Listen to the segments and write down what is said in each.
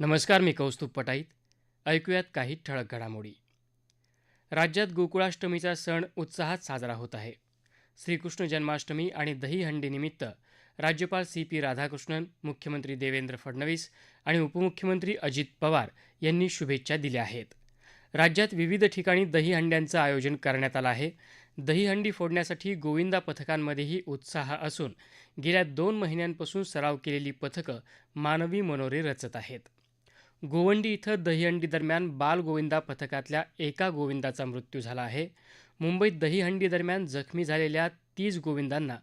नमस्कार मी कौस्तुभ पटाईत. ऐकूयात काही ठळक घडामोडी. राज्यात गोकुळाष्टमीचा सण उत्साहात साजरा होत आहे. श्रीकृष्ण जन्माष्टमी आणि दहीहंडीनिमित्त राज्यपाल सी पी राधाकृष्णन मुख्यमंत्री देवेंद्र फडणवीस आणि उपमुख्यमंत्री अजित पवार यांनी शुभेच्छा दिल्या आहेत. राज्यात विविध ठिकाणी दहीहंड्यांचं आयोजन करण्यात आलं आहे. दहीहंडी फोडण्यासाठी गोविंदा पथकांमध्येही उत्साह असून गेल्या दोन महिन्यांपासून सराव केलेली पथकं मानवी मनोरे रचत आहेत. गोवंडी इथं दहीहंडी दरम्यान बाल गोविंदा पथकातल्या एका गोविंदाचा मृत्यू झाला आहे. मुंबईत दहीहंडी दरम्यान जखमी झालेल्या तीस गोविंदांना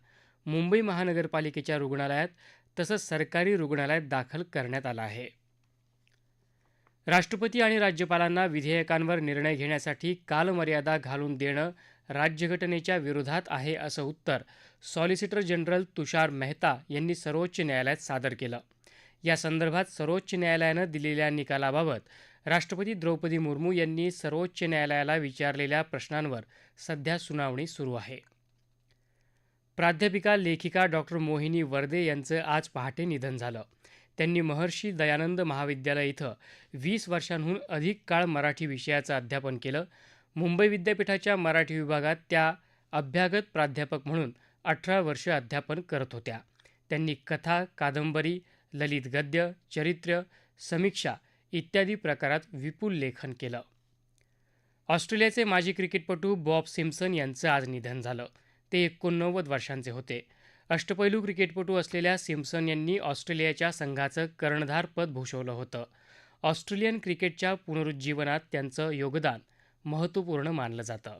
मुंबई महानगरपालिकेच्या रुग्णालयात तसंच सरकारी रुग्णालयात दाखल करण्यात आलं आहे. राष्ट्रपती आणि राज्यपालांना विधेयकांवर निर्णय घेण्यासाठी कालमर्यादा घालून देणं राज्यघटनेच्या विरोधात आहे असं उत्तर सॉलिसिटर जनरल तुषार मेहता यांनी सर्वोच्च न्यायालयात सादर केलं. या संदर्भात सर्वोच्च न्यायालयानं दिलेल्या निकालाबाबत राष्ट्रपती द्रौपदी मुर्मू यांनी सर्वोच्च न्यायालयाला विचारलेल्या प्रश्नांवर सध्या सुनावणी सुरू आहे. प्राध्यापिका लेखिका डॉक्टर मोहिनी वर्दे यांचं आज पहाटे निधन झालं. त्यांनी महर्षी दयानंद महाविद्यालय इथं वीस वर्षांहून अधिक काळ मराठी विषयाचं अध्यापन केलं. मुंबई विद्यापीठाच्या मराठी विभागात त्या अभ्यागत प्राध्यापक म्हणून अठरा वर्ष अध्यापन करत होत्या. त्यांनी कथा कादंबरी ललित गद्य चरित्र समीक्षा इत्यादी प्रकारात विपुल लेखन केलं. ऑस्ट्रेलियाचे माजी क्रिकेटपटू बॉब सिम्सन यांचं आज निधन झालं. ते एकोणनव्वद वर्षांचे होते. अष्टपैलू क्रिकेटपटू असलेल्या सिम्सन यांनी ऑस्ट्रेलियाच्या संघाचं कर्णधारपद भूषवलं होतं. ऑस्ट्रेलियन क्रिकेटच्या पुनरुज्जीवनात त्यांचं योगदान महत्त्वपूर्ण मानलं जातं.